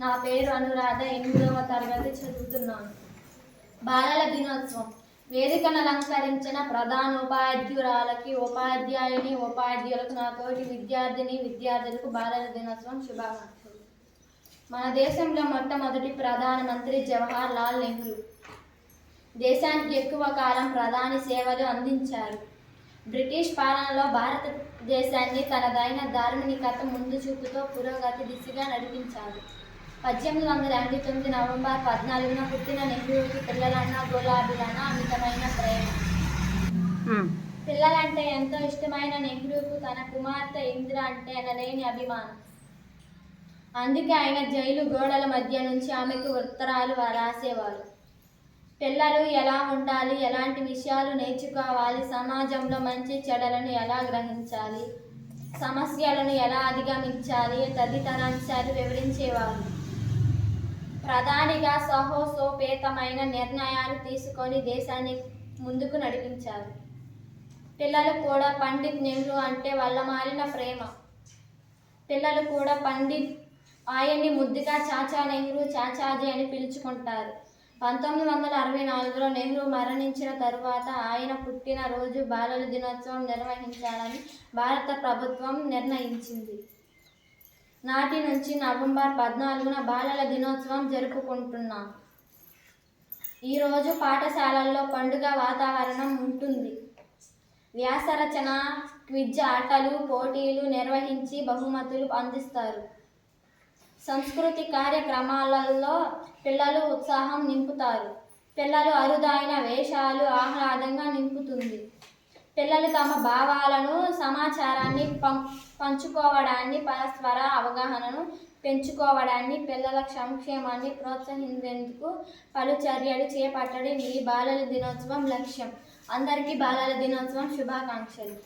నా పేరు అనురాధ ఎనిమిదవ తరగతి చదువుతున్నాను. బాలల దినోత్సవం. వేదికను అలంకరించిన ప్రధాన ఉపాధ్యురాలకి ఉపాధ్యాయుని ఉపాధ్యాయులకు నాతోటి విద్యార్థిని విద్యార్థులకు బాలల దినోత్సవం శుభాకాంక్షలు. మన దేశంలో మొట్టమొదటి ప్రధానమంత్రి జవహర్ లాల్ నెహ్రూ. దేశానికి ఎక్కువ కాలం ప్రధాని సేవలు అందించారు. బ్రిటిష్ పాలనలో భారతదేశాన్ని తనదైన ధార్మికత ముందు చూపుతో పురోగతి దిశగా నడిపించారు. పద్దెనిమిది వందల ఎనభై తొమ్మిది నవంబర్ పద్నాలుగున పుట్టిన నెహ్రూకి పిల్లలన్నా గులాబీలన్నా అమితమైన ప్రేమ. పిల్లలంటే ఎంతో ఇష్టమైన నెహ్రూకు తన కుమార్తె ఇందిర అంటే ఎనలేని అభిమానం. అందుకే ఆయన జైలు గోడల మధ్య నుంచి ఆమెకు ఉత్తరాలు రాసేవారు. పిల్లలు ఎలా ఉండాలి? ఎలాంటి విషయాలు నేర్చుకోవాలి? సమాజంలో మంచి చెడలను ఎలా గ్రహించాలి? సమస్యలను ఎలా అధిగమించాలి? తదితర అంశాలు వివరించేవారు. ప్రధానిగా సహోసోపేతమైన నిర్ణయాలు తీసుకొని దేశాన్ని ముందుకు నడిపించారు. పిల్లలు కూడా పండిత్ నెహ్రూ అంటే వాళ్ళ మారిన ప్రేమ. పిల్లలు కూడా పండిత్ ఆయన్ని ముద్దుగా చాచా నెహ్రూ చాచాజీ అని పిలుచుకుంటారు. పంతొమ్మిది వందల అరవై నాలుగులో నెహ్రూ మరణించిన తరువాత ఆయన పుట్టినరోజు బాలల దినోత్సవం నిర్వహించాలని భారత ప్రభుత్వం నిర్ణయించింది. నాటి నుంచి నవంబర్ పద్నాలుగున బాలల దినోత్సవం జరుపుకుంటున్నాం. ఈరోజు పాఠశాలల్లో పండుగ వాతావరణం ఉంటుంది. వ్యాసరచన క్విజ్ ఆటలు పోటీలు నిర్వహించి బహుమతులు అందిస్తారు. సంస్కృతి కార్యక్రమాలలో పిల్లలు ఉత్సాహం నింపుతారు. పిల్లలు అరుదైన వేషాలు ఆహ్లాదంగా నింపుతుంది. పిల్లలు తమ భావాలను సమాచారాన్ని పం పంచుకోవడాన్ని పరస్పర అవగాహనను పెంచుకోవడాన్ని పిల్లల సంక్షేమాన్ని ప్రోత్సహించేందుకు పలు చర్యలు చేపట్టడం ఈ బాలల దినోత్సవం లక్ష్యం. అందరికీ బాలల దినోత్సవం శుభాకాంక్షలు.